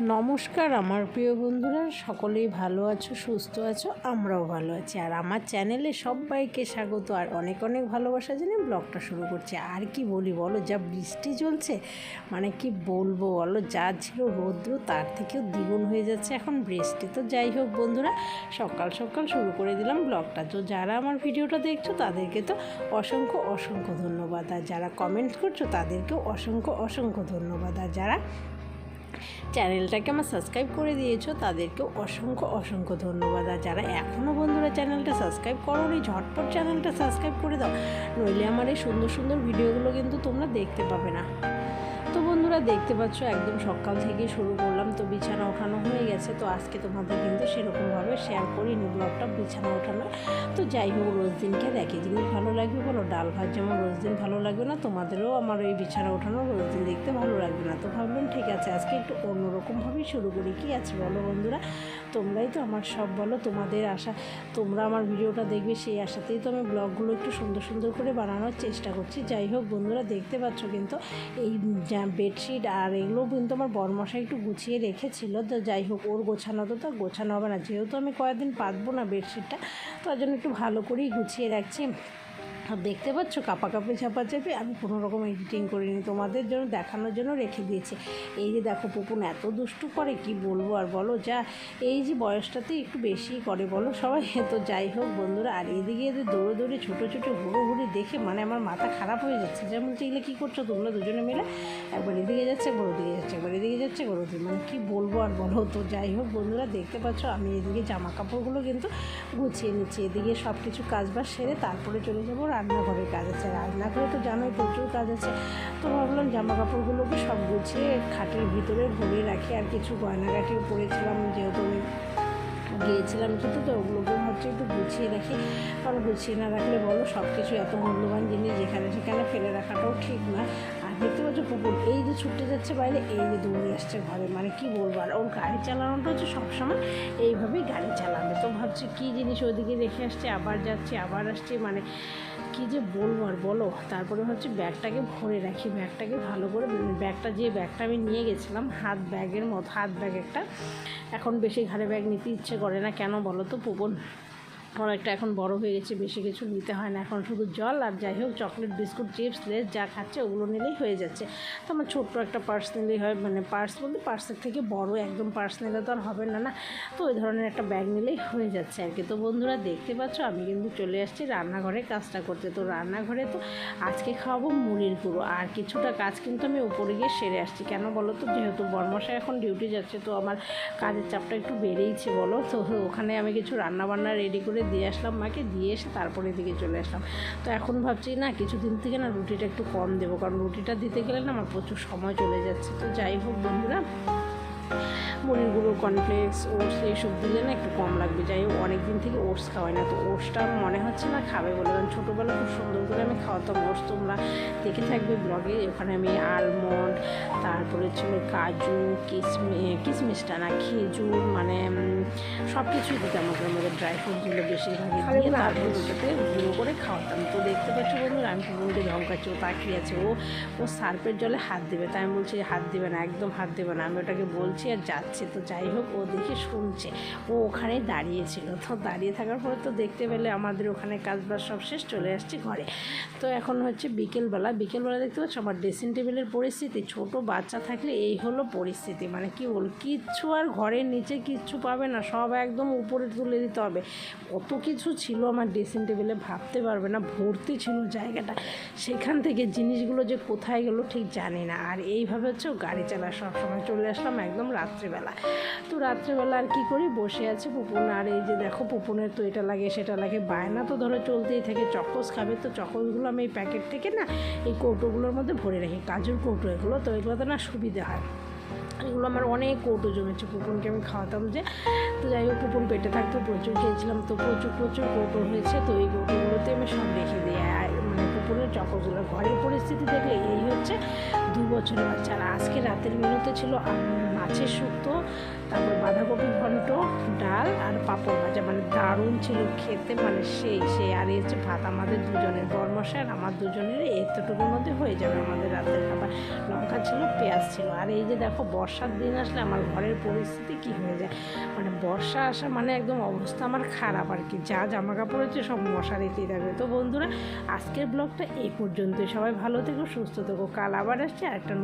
নমস্কার, আমার প্রিয় বন্ধুরা, সকলেই ভালো আছো, সুস্থ আছো, আমরাও ভালো আছি। আর আমার চ্যানেলে সবাইকে স্বাগত, আর অনেক অনেক ভালোবাসা জেনে ব্লগটা শুরু করছি। আর কি বলি বলো, যা বৃষ্টি চলছে মানে কি বলব বলো, যা ছিল রৌদ্র, তার থেকেও দ্বিগুণ হয়ে যাচ্ছে এখন বৃষ্টি। তো যাই হোক বন্ধুরা, সকাল সকাল শুরু করে দিলাম ব্লগটা। তো যারা আমার ভিডিওটা দেখছ, তাদেরকে তো অসংখ্য অসংখ্য ধন্যবাদ। আর যারা কমেন্ট করছ, তাদেরকেও অসংখ্য অসংখ্য ধন্যবাদ। আর যারা চ্যানেলটাকে আমার সাবস্ক্রাইব করে দিয়েছ তাদেরকেও অসংখ্য অসংখ্য ধন্যবাদ। আর যারা এখনও বন্ধুরা চ্যানেলটা সাবস্ক্রাইব করো নি ঝটপট চ্যানেলটা সাবস্ক্রাইব করে দাও। নইলে আমার এই সুন্দর সুন্দর ভিডিওগুলো কিন্তু তোমরা দেখতে পাবে না। তো বন্ধুরা, দেখতে পাচ্ছ, একদম সকাল থেকে শুরু করলাম। তো বিছানা ওঠানো হয়ে গেছে। তো আজকে তোমাদের কিন্তু সেরকমভাবে শেয়ার করিনি, ব্লগটা বিছানা ওঠানো। তো যাই হোক, রোজ দিনকে একই জিনিস ভালো লাগবে বলো। ডাল ভাত যেমন রোজ দিন ভালো লাগবে না, তোমাদেরও আমার ওই বিছানা ওঠানো রোজ দিন দেখতে ভালো লাগবে না। তো ভাবলাম ঠিক আছে আজকে একটু অন্যরকমভাবেই শুরু করি। কি আছে বলো বন্ধুরা? তোমরাই তো আমার সব বলো, তোমাদের আশা, তোমরা আমার ভিডিওটা দেখবে, সেই আশাতেই তো আমি ব্লগগুলো একটু সুন্দর সুন্দর করে বানানোর চেষ্টা করছি। যাই হোক বন্ধুরা, দেখতে পাচ্ছ কিন্তু এই বেডশিট আর এগুলো কিন্তু আমার বরমশাই একটু গুছিয়ে রেখেছিল। তো যাই হোক, ওর গোছানো তো তো গোছানো হবে না। যেহেতু আমি কয়েকদিন পাতবো না বেডশিটটা তার জন্য একটু ভালো করেই গুছিয়ে রাখছি। দেখতে পাচ্ছ কাপাকাপি চাপাচাপি আমি কোনো রকম এডিটিং করিনি, তোমাদের জন্য, দেখানোর জন্য রেখে দিয়েছি। এই যে দেখো পুপুন এত দুষ্টু করে, কি বলব আর বলো, যা, এই যে বয়সটাতে একটু বেশি করে বলো সবাই, তো যাই হোক বন্ধুরা, আর এদিকে এদের দৌড়ে দৌড়ে ছোটো ছোটো হুড়ো দেখে মানে আমার মাথা খারাপ হয়ে যাচ্ছে। যেমন এগুলো কী করছ তোমরা দুজনে মিলে? একবার এদিকে যাচ্ছে, একবার ওদিকে যাচ্ছে, একবার এদিকে যাচ্ছে, একবার ওদিকে মানে কী বলব আর বলো, তো যাই হোক বন্ধুরা, দেখতে পাচ্ছ, আমি এদিকে জামা কাপড়গুলো কিন্তু গুছিয়ে নিচ্ছি। এদিকে সব কিছু কাজবাজ সেরে তারপরে চলে যাব রান্নাঘরের কাজ আছে। রান্নাঘরে তো জানোই প্রচুর কাজ আছে। তো ভাবলাম জামা কাপড়গুলোকে সব গুছিয়ে খাটের ভিতরে ভরিয়ে রাখি, আর কিছু গয়নাগাটিও পরেছিলাম যেহেতু আমি গিয়েছিলাম কিন্তু তো ওগুলোকে হচ্ছে একটু গুছিয়ে রাখি। কারণ গুছিয়ে না রাখলে বলো সব কিছু এত মূল্যবান জিনিস যেখানে সেখানে ফেলে রাখাটাও ঠিক না। আর দেখতে পাচ্ছ পুকুর, এই যে ছুটতে যাচ্ছে বাইরে, এই যে দৌড়ে আসছে ঘরে। মানে কি বলব, আর ওর গাড়ি চালানোটা হচ্ছে সবসময় এইভাবেই গাড়ি চালাবে। তো ভাবছি কী জিনিস ওদিকে রেখে আসছে, আবার যাচ্ছে, আবার আসছে মানে কী যে বলব আর বলো? তারপরে হচ্ছে ব্যাগটাকে ভরে রাখি। ব্যাগটাকে ভালো করে ব্যাগটা যে ব্যাগটা আমি নিয়ে গেছিলাম, হাত ব্যাগের মতো, হাত ব্যাগ একটা। এখন বেশি ঘাড়ে ব্যাগ নিতে ইচ্ছে করে না। কেন বলো তো পুবন অনেকটা এখন বড় হয়ে গেছে, বেশি কিছু নিতে হয় না। এখন শুধু জল আর যাই হোক চকলেট বিস্কুট চিপস লেস যা খাচ্ছে ওগুলো নিলেই হয়ে যাচ্ছে। তো আমার ছোট্ট একটা পার্স নিলেই হয় মানে পার্স বলতে পার্সের থেকে বড় একদম পার্স নিলে তো আর হবে না না। তো ওই ধরনের একটা ব্যাগ নিলেই হয়ে যাচ্ছে আর কি। তো বন্ধুরা দেখতে পাচ্ছ, আমি কিন্তু চলে আসছি রান্নাঘরে কাজটা করতে। তো রান্নাঘরে তো আজকে খাওয়াবো মুড়ির গুঁড়ো। আর কিছুটা কাজ কিন্তু আমি উপরে গিয়ে সেরে আসছি। কেন বলো তো? যেহেতু বর্মশাই এখন ডিউটি যাচ্ছে, তো আমার কাজের চাপটা একটু বেড়েইছে, বলো? তো ওখানে আমি কিছু রান্না বান্না রেডি করে দিয়ে আসলাম মাকে, দিয়ে এসে তারপরে এদিকে চলে আসলাম। তো এখন ভাবছি, না, কিছুদিন থেকে না রুটিটা একটু কম দেবো। কারণ রুটিটা দিতে গেলে না আমার প্রচুর সময় চলে যাচ্ছে। তো যাই হোক বন্ধুরা মুড়ির গুঁড়ো কর্নফ্লেক্স ওটস এইসব দিলে না একটু কম লাগবে। যাই হোক অনেক দিন থেকে ওটস খাওয়াই না। তো ওটসটা মনে হচ্ছে না খাবে বলে। কারণ ছোটোবেলা খুব সুন্দর করে আমি খাওয়াতাম ওটস। তোমরা দেখে থাকবে ব্লগে। ওখানে আমি আলমন্ড তারপরে ছিল কাজু কিশমি কিশমিশটা না খেজুর মানে সব কিছুই দিতাম ওটার মধ্যে। ড্রাই ফ্রুটগুলো বেশিরভাগই দিয়ে তারপরে ওটাতে গুঁড়ো করে খাওয়াতাম। তো দেখতে পাচ্ছি বন্ধুরা আমি পুরোকে ধমকাচ্ছি ও তাকিয়ে আছে। ও ও সার্পের জলে হাত দেবে। তাই আমি বলছি হাত দেবে না একদম হাত দেবে না। আমি ওটাকে বলছি আর যাচ্ছে। তো যাই হোক, ও দেখে শুনছে। ও ওখানে দাঁড়িয়েছিল। তো দাঁড়িয়ে থাকার পরে তো দেখতে পেলে আমাদের ওখানে কাজবাজ সব শেষ, চলে আসছে ঘরে। তো এখন হচ্ছে বিকেলবেলা। বিকেলবেলা দেখতে পাচ্ছ? আমার ড্রেসিং টেবিলের পরিস্থিতি। ছোট বাচ্চা থাকলে এই হলো পরিস্থিতি। মানে কি বল কিচ্ছু আর ঘরের নিচে কিচ্ছু পাবে না। সব একদম উপরে তুলে দিতে হবে। কত কিছু ছিল আমার ড্রেসিং টেবিলে ভাবতে পারবে না। ভর্তি ছিল জায়গাটা। সেখান থেকে জিনিসগুলো যে কোথায় গেলো ঠিক জানি না। আর এইভাবে হচ্ছে গাড়ি চালায়। সবসময় চলে আসলাম একদম রাত্রিবেলা। তো রাত্রেবেলা আর কি করি? বসে আছে পুপুন আর এই যে দেখো পুপুনের তো এটা লাগে, সেটা লাগে। বায়না তো ধরো চলতেই থাকে, চকস খাবে তো চকসগুলো আমি এই প্যাকেট থেকে না এই কৌটোগুলোর মধ্যে ভরে রাখি। কাজুর কৌটো এগুলো, তো এগুলোতে না সুবিধা হয়। এগুলো আমার অনেক কৌটো জমেছে। পুপুনকে আমি খাওয়াতাম যে, তো যাই হোক পুপুন পেটে থাকতো, প্রচুর খেয়েছিলাম। তো প্রচুর প্রচুর কৌটো হয়েছে। তো এই কৌটোগুলোতে আমি সব রেখে দিই। মানে পুপুনের চকগুলো ঘরের পরিস্থিতি দেখলে এই হচ্ছে দু বছরের বাচ্চা। আর আজকে রাতের মেনুতে ছিল মাছের শুক্তো, তারপর বাঁধাকপি ঘন্ট, ডাল আর পাঁপড় ভাজা। মানে দারুণ ছিল খেতে মানে সেই সেই। আর এই হচ্ছে ভাত আমাদের দুজনের, বরমশাই আর আমার দুজনের এতটুকুর মধ্যে হয়ে যাবে আমাদের রাতের খাবার। লঙ্কা ছিল, পেঁয়াজ ছিল। আর এই যে দেখো, বর্ষার দিন আসলে আমার ঘরের পরিস্থিতি কি হয়ে যায়? মানে বর্ষা আসা মানে একদম অবস্থা আমার খারাপ আর কি। যা জামা কাপড় হচ্ছে সব মশারিতেই থাকবে। তো বন্ধুরা, আজকের ব্লগটা এই পর্যন্তই। সবাই ভালো থেকো, সুস্থ থেকো। কাল আবার আসছে। একটা